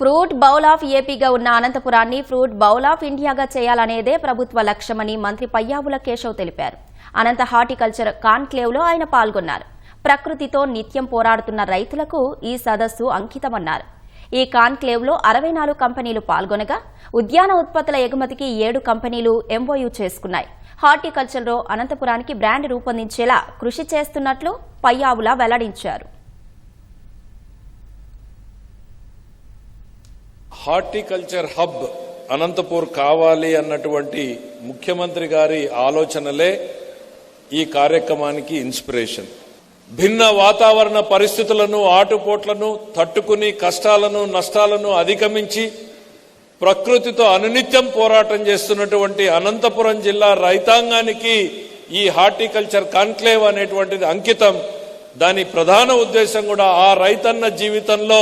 Fruit bowl of ఏపీగా ఉన్న అనంతపురాన్ని ఫ్రూట్ బౌల్ ఆఫ్ ఇండియాగా చేయాలనేదే ప్రభుత్వ లక్ష్యమని మంత్రి పయ్యావుల కేశవ్ తెలిపారు. అనంత హార్టికల్చర్ కాన్క్లేవ్లో ఆయన పాల్గొన్నారు. ప్రకృతితో నిత్యం పోరాడుతున్న రైతులకు ఈ సదస్సు అంకితమన్నారు. ఈ కాన్క్లేవ్లో అరవై నాలుగు కంపెనీలు పాల్గొనగా ఉద్యాన ఉత్పత్తుల ఎగుమతికి ఏడు కంపెనీలు ఎంఓయూ చేసుకున్నాయి. హార్టికల్చర్లో అనంతపురానికి బ్రాండ్ రూపొందించేలా కృషి చేస్తున్నట్లు పయ్యావుల వెల్లడించారు. హార్టికల్చర్ హబ్ అనంతపూర్ కావాలి అన్నటువంటి ముఖ్యమంత్రి గారి ఆలోచనలే ఈ కార్యక్రమానికి ఇన్స్పిరేషన్. భిన్న వాతావరణ పరిస్థితులను ఆటుపోట్లను తట్టుకుని కష్టాలను నష్టాలను అధిగమించి ప్రకృతితో అనునిత్యం పోరాటం చేస్తున్నటువంటి అనంతపురం జిల్లా రైతాంగానికి ఈ హార్టికల్చర్ కాన్క్లేవ్ అనేటువంటిది అంకితం. దాని ప్రధాన ఉద్దేశం కూడా ఆ రైతన్న జీవితంలో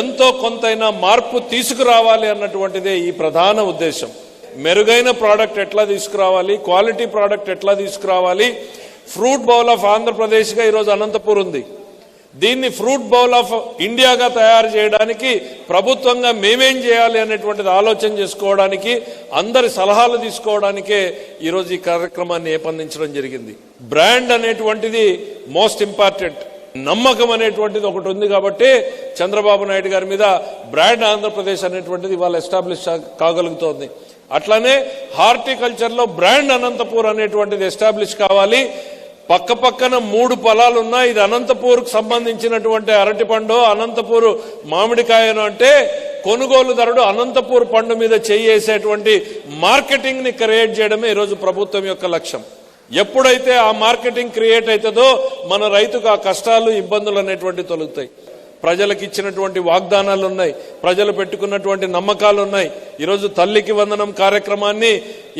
ఎంతో కొంతైనా మార్పు తీసుకురావాలి అన్నటువంటిదే ఈ ప్రధాన ఉద్దేశం. మెరుగైన ప్రోడక్ట్ ఎట్లా తీసుకురావాలి? క్వాలిటీ ప్రోడక్ట్ ఎట్లా తీసుకురావాలి? ఫ్రూట్ బౌల్ ఆఫ్ ఆంధ్రప్రదేశ్గా ఈరోజు అనంతపూర్ ఉంది. దీన్ని ఫ్రూట్ బౌల్ ఆఫ్ ఇండియాగా తయారు చేయడానికి ప్రభుత్వంగా మేమేం చేయాలి అనేటువంటిది ఆలోచన చేసుకోవడానికి అందరి సలహాలు తీసుకోవడానికే ఈరోజు ఈ కార్యక్రమాన్ని ఏపందించడం జరిగింది. బ్రాండ్ అనేటువంటిది మోస్ట్ ఇంపార్టెంట్. నమ్మకం అనేటువంటిది ఒకటి ఉంది కాబట్టి చంద్రబాబు నాయుడు గారి మీద బ్రాండ్ ఆంధ్రప్రదేశ్ అనేటువంటిది ఇవాళ ఎస్టాబ్లిష్ కాగలుగుతోంది. అట్లానే హార్టికల్చర్లో బ్రాండ్ అనంతపూర్ అనేటువంటిది ఎస్టాబ్లిష్ కావాలి. పక్క పక్కన మూడు పొలాలు ఉన్నాయి ఇది అనంతపూర్కు సంబంధించినటువంటి అరటి పండు అనంతపూర్ మామిడికాయను అంటే కొనుగోలుదారుడు అనంతపూర్ పండు మీద చేయేసేటువంటి మార్కెటింగ్ని క్రియేట్ చేయడమే ఈరోజు ప్రభుత్వం యొక్క లక్ష్యం. ఎప్పుడైతే ఆ మార్కెటింగ్ క్రియేట్ అవుతుందో మన రైతుకు ఆ కష్టాలు ఇబ్బందులు అనేటువంటి తొలుగుతాయి. ప్రజలకు ఇచ్చినటువంటి వాగ్దానాలు ఉన్నాయి. ప్రజలు పెట్టుకున్నటువంటి నమ్మకాలు ఉన్నాయి. ఈరోజు తల్లికి వందనం కార్యక్రమాన్ని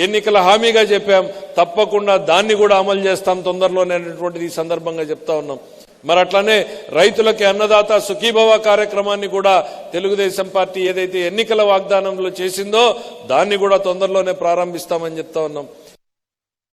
ఎన్నికల హామీగా చెప్పాం. తప్పకుండా దాన్ని కూడా అమలు చేస్తాం తొందరలోనే అనేటువంటిది ఈ సందర్భంగా చెప్తా ఉన్నాం. మరి అట్లానే రైతులకి అన్నదాత సుఖీభవ కార్యక్రమాన్ని కూడా తెలుగుదేశం పార్టీ ఏదైతే ఎన్నికల వాగ్దానంలో చేసిందో దాన్ని కూడా తొందరలోనే ప్రారంభిస్తామని చెప్తా ఉన్నాం.